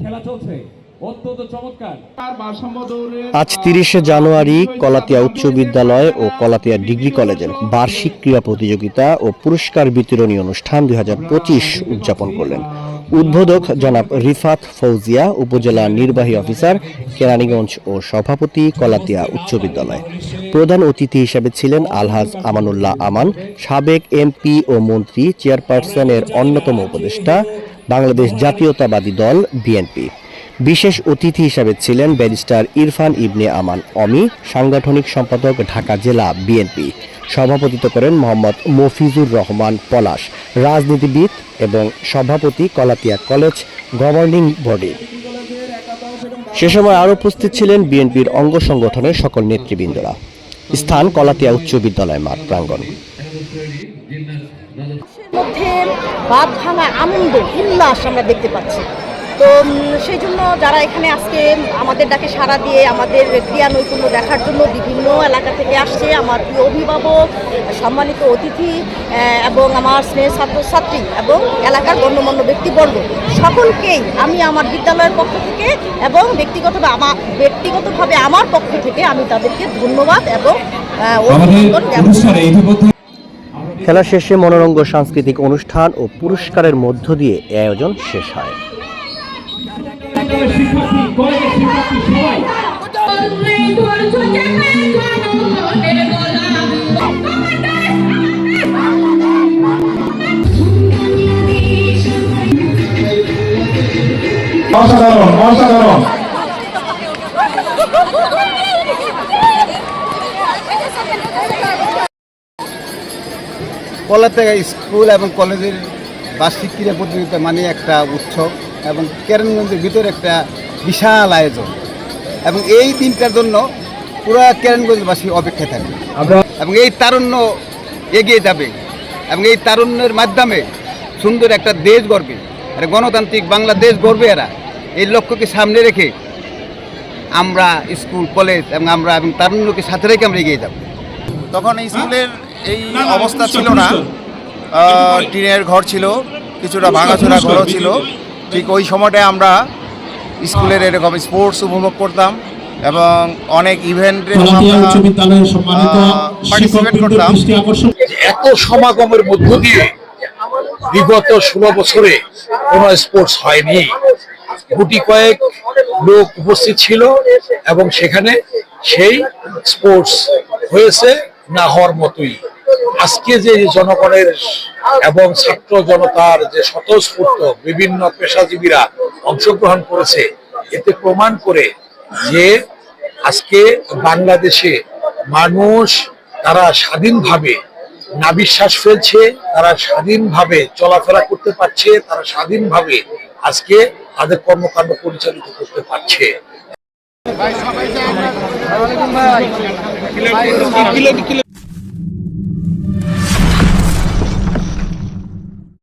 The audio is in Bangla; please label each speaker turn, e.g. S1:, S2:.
S1: খেলা চলছে। অত্যন্ত চমৎকার।
S2: আজ তিরিশে জানুয়ারি কলাতিয়া উচ্চ বিদ্যালয় ও কলাতিয়া ডিগ্রি কলেজের বার্ষিক ক্রীড়া প্রতিযোগিতা ও পুরস্কার বিতরণী অনুষ্ঠান দুই উদযাপন করলেন। উদ্বোধক জনাব রিফাত ফৌজিয়া উপজেলা নির্বাহী অফিসার কেরানীগঞ্জ ও সভাপতি কলাতিয়া উচ্চ বিদ্যালয়। প্রধান অতিথি হিসেবে ছিলেন আলহাজ আমানুল্লাহ আমান সাবেক এমপি ও মন্ত্রী চেয়ারপারসনের অন্যতম উপদেষ্টা বাংলাদেশ জাতীয়তাবাদী দল, বিএনপি। বিশেষ অতিথি হিসাবে ছিলেন ব্যারিস্টার ইরফান ইবনে আমান অমি, সাংগঠনিক সম্পাদক ঢাকা জেলা বিএনপি। সভাপতিত্ব করেন মোহাম্মদ মফিজুর রহমান পলাশ, রাজনীতিবিদ এবং সভাপতি কলাতিয়া কলেজ গভর্নিং বডি। সে সময় আরও উপস্থিত ছিলেন বিএনপির অঙ্গ সংগঠনের সকল নেতৃবৃন্দরা। স্থান কলাতিয়া উচ্চ বিদ্যালয় মাঠ প্রাঙ্গণ।
S3: মধ্যে বাদ ভাঙা আনন্দ উল্লাস আমরা দেখতে পাচ্ছি। তো সেই জন্য যারা এখানে আজকে আমাদের ডাকে সাড়া দিয়ে আমাদের ক্রিয়া নৈপুণ্য দেখার জন্য বিভিন্ন এলাকা থেকে আসছে আমার প্রিয় অভিভাবক সম্মানিত অতিথি এবং আমার স্নেহ ছাত্রছাত্রী এবং এলাকার গণ্যমান্য ব্যক্তিবর্গ সকলকেই আমি আমার বিদ্যালয়ের পক্ষ থেকে এবং ব্যক্তিগতভাবে আমার ব্যক্তিগতভাবে আমার পক্ষ থেকে আমি তাদেরকে ধন্যবাদ এবং
S2: খেলা শেষে মনোরঙ্গ সাংস্কৃতিক অনুষ্ঠান ও পুরস্কারের মধ্য দিয়ে এ আয়োজন শেষ হয়।
S4: অসাধারণ অসাধারণ।
S5: কলাতে স্কুল এবং কলেজের বার্ষিক ক্রীড়া প্রতিযোগিতা মানে একটা উৎসব এবং কেরানীগঞ্জের ভিতরে একটা বিশাল আয়োজন। এবং এই দিনটার জন্য পুরা কেরানীগঞ্জবাসী অপেক্ষায়
S4: আমরা
S5: এবং এই তারুণ্য এগিয়ে যাবে এবং এই তারুণ্যের মাধ্যমে সুন্দর একটা দেশ গড়বে আর গণতান্ত্রিক বাংলাদেশ গড়বে এরা। এই লক্ষ্যকে সামনে রেখে আমরা স্কুল, কলেজ এবং আমরা এবং তারুণ্যকে সাথে রেখে আমরা এগিয়ে যাব।
S6: তখন স্কুলের এই অবস্থা ছিল না। আহ, টিনের ঘর ছিল কিছুটা ভাঙাচোরা ঘরও ছিল। ঠিক ওই সময়টায় আমরা স্কুলের এরকম স্পোর্টস উপভোগ করতাম এবং অনেক ইভেন্টে পার্টিসিপেট করতাম।
S7: এত সমাগমের মধ্য দিয়ে বিগত ষোলো বছরে কোনো স্পোর্টস হয়নি। গুটি কয়েক লোক উপস্থিত ছিল এবং সেখানে সেই স্পোর্টস হয়েছে। না হওয়ার মতোই। আজকে যে জনগণের এবং ছাত্র জনতার যে স্বতঃস্ফূর্ত বিভিন্ন পেশাজীবীরা অংশগ্রহণ করেছে, এতে প্রমাণ করে যে আজকে বাংলাদেশে মানুষ তারা স্বাধীনভাবে না বিশ্বাস ফেলছে, তারা স্বাধীনভাবে চলাফেরা করতে পারছে, তারা স্বাধীনভাবে আজকে তাদের কর্মকাণ্ড পরিচালিত করতে পারছে। ভাই